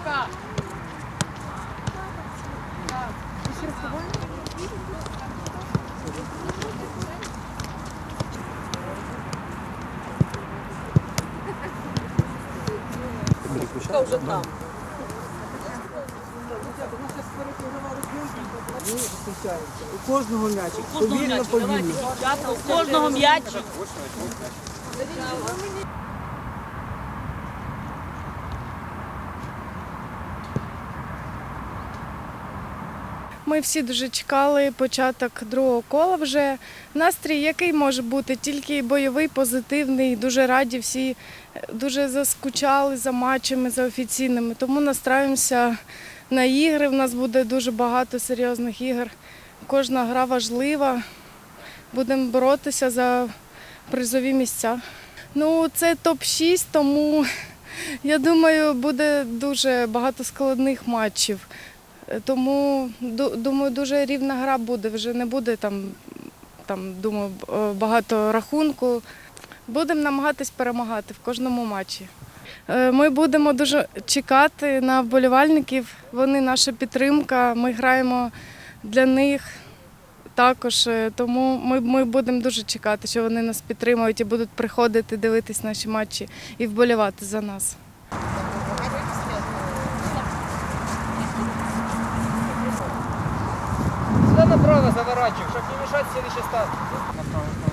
Волка. У кожного м'ячик. Повільно, повільно. У кожного м'ячик. Ми всі дуже чекали початок другого кола вже. Настрій, який може бути, тільки бойовий, позитивний. Дуже раді всі е, дуже заскучали за матчами, за офіційними. Тому настраюємося на ігри. У нас буде дуже багато серйозних ігор. Кожна гра важлива. Будемо боротися за призові місця. Ну, це топ-6, тому я думаю, буде дуже багато складних матчів. Тому думаю, дуже рівна гра буде. Вже не буде там, там думаю, е, багато рахунку. Будемо намагатись перемагати в кожному матчі. Е, Ми будемо дуже чекати на вболівальників. Вони наша підтримка. Ми граємо для них також. Е, Тому ми, ми будемо дуже чекати, що вони нас підтримують і будуть приходити дивитись наші матчі і вболівати за нас. Направо заворачивай, чтобы не мешать следующей станции. Направо, направо,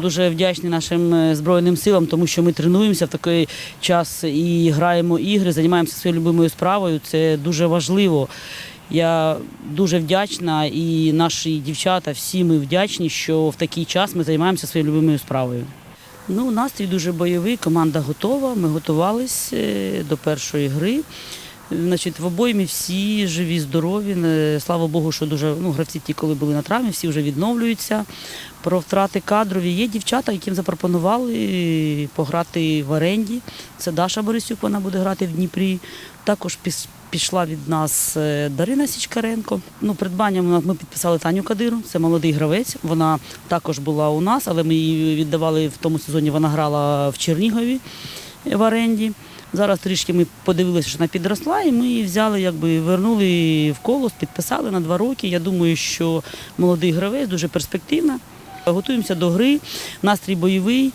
Дуже вдячні нашим е, Збройним силам, тому що ми тренуємося в такий час і граємо ігри, займаємося своєю любимою справою. Це дуже важливо. Я дуже вдячна і наші дівчата, всі ми вдячні, що в такий час ми займаємося своєю любимою справою. Ну, настрій дуже бойовий, команда готова. Ми готувались е, до першої гри. Значить, в обоймі всі живі, здорові. Е, Слава Богу, що дуже ну, гравці ті, коли були на травмі, всі вже відновлюються. Про втрати кадрові є дівчата, яким запропонували пограти в оренді. Це Даша Борисюк, вона буде грати в Дніпрі. Також пішла від нас е, Дарина Січкаренко. Ну, придбанням ми підписали Таню Кадиру, це молодий гравець. Вона також була у нас, але ми її віддавали в тому сезоні. Вона грала в Чернігові в оренді. Зараз трішки ми подивилися, що вона підросла, і ми її взяли, якби вернули в колос, підписали на два роки. Я думаю, що молодий гравець дуже перспективна. Готуємося до гри, настрій бойовий.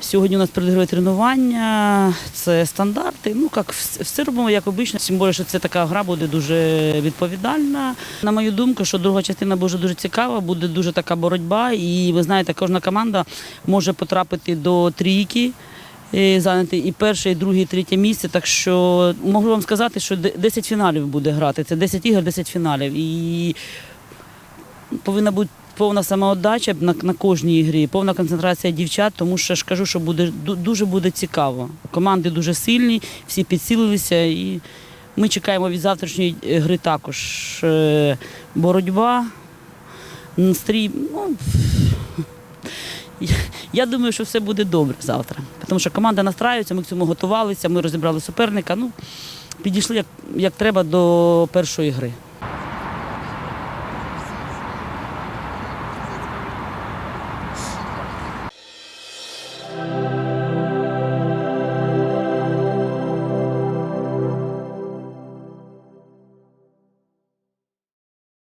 Сьогодні у нас передгрове тренування, це стандарти. Ну як все робимо як обично. Тим більше, що це така гра буде дуже відповідальна. На мою думку, що друга частина буде дуже цікава, буде дуже така боротьба. І ви знаєте, кожна команда може потрапити до трійки. Зайняти і перше, і друге, і третє місце. Так що можу вам сказати, що 10 фіналів буде грати. Це 10 ігор, 10 фіналів. І повинна бути повна самоотдача на, на кожній грі, повна концентрація дівчат, тому що ж кажу, що буде дуже буде цікаво. Команди дуже сильні, всі підсилилися, і ми чекаємо від завтрашньої е, гри також. Е, Боротьба, настрій. Ну, я думаю, що все буде добре завтра. Тому що команда настраюється, ми к цьому готувалися, ми розібрали суперника. Ну, підійшли як, як треба до першої гри.